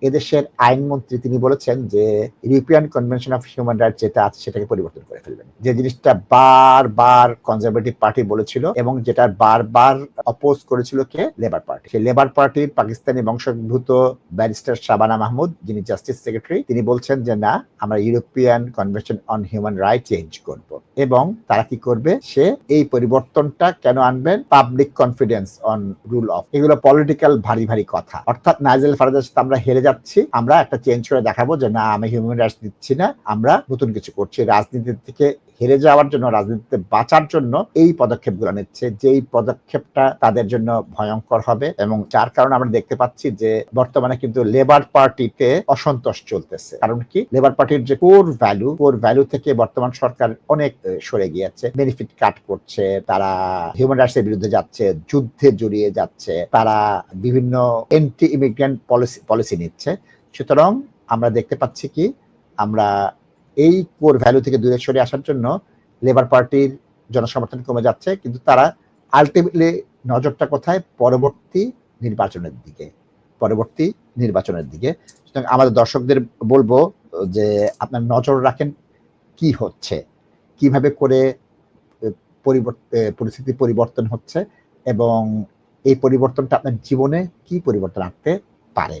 এদেশের আইনমন্ত্রী তিনি বলেছেন যে, European Convention of Human Rights যেটা আছে সেটাকে পরিবর্তন করে ফেলবেন। যে জিনিসটা বারবার কনজারভেটিভ পার্টি বলেছিল এবং যেটা বারবার অপোজ করেছিল কে? Labour Party. সেই লেবার পার্টির পাকিস্তানি বংশোদ্ভূত ব্যারিস্টার শাবানা মাহমুদ, যিনি জাস্টিস সেক্রেটারি, তিনি বলছেন যে, না, আমরা European Convention on Human Right change করব। এবং তারা কি করবে? সে এই পরিবর্তনটা কেন আনবেন? Public confidence on rule of. এগুলো পলিটিক্যাল ভারী ভারী কথা। অর্থাৎ নাইজেল সাথে আমরা হেরে যাচ্ছি, আমরা একটা চেঞ্জ করে দেখাবো যে, না, আমি হিউম্যান রাইটস দিচ্ছি না, আমরা নতুন কিছু করছি। রাজনীতি থেকে হেরে যাওয়ার জন্য, রাজনীতিতে বাঁচার জন্য এই পদক্ষেপগুলো নিচ্ছে। যেই পদক্ষেপটা তাদের জন্য ভয়ঙ্কর হবে এবং যার কারণে আমরা দেখতে পাচ্ছি যে বর্তমানে কিন্তু লেবার পার্টিতে অসন্তোষ চলতেছে। কারণ কি? লেবার পার্টির যে কোর ভ্যালু কোর ভ্যালু থেকে বর্তমান সরকার অনেক সরে গিয়েছে। বেনিফিট কাট করছে, তারা হিউম্যান রাইটস এর বিরুদ্ধে যাচ্ছে, যুদ্ধে জড়িয়ে যাচ্ছে, তারা বিভিন্ন এন্টি ইমিগ্রেন্ট পলিসি পলিসি নিচ্ছে। সুতরাং আমরা দেখতে পাচ্ছি কি? আমরা এই কোর ভ্যালু থেকে দূরে সরে আসার জন্য লেবার পার্টির জনসমর্থন কমে যাচ্ছে, কিন্তু তারা আলটিমেটলি নজরটা কোথায়? পরবর্তী নির্বাচনের দিকে। পরবর্তী নির্বাচনের দিকে। সুতরাং আমাদের দর্শকদের বলব যে আপনার নজর রাখেন কি হচ্ছে, কীভাবে করে পরিস্থিতি পরিবর্তন হচ্ছে এবং এই পরিবর্তনটা আপনার জীবনে কি পরিবর্তন আনতে পারে।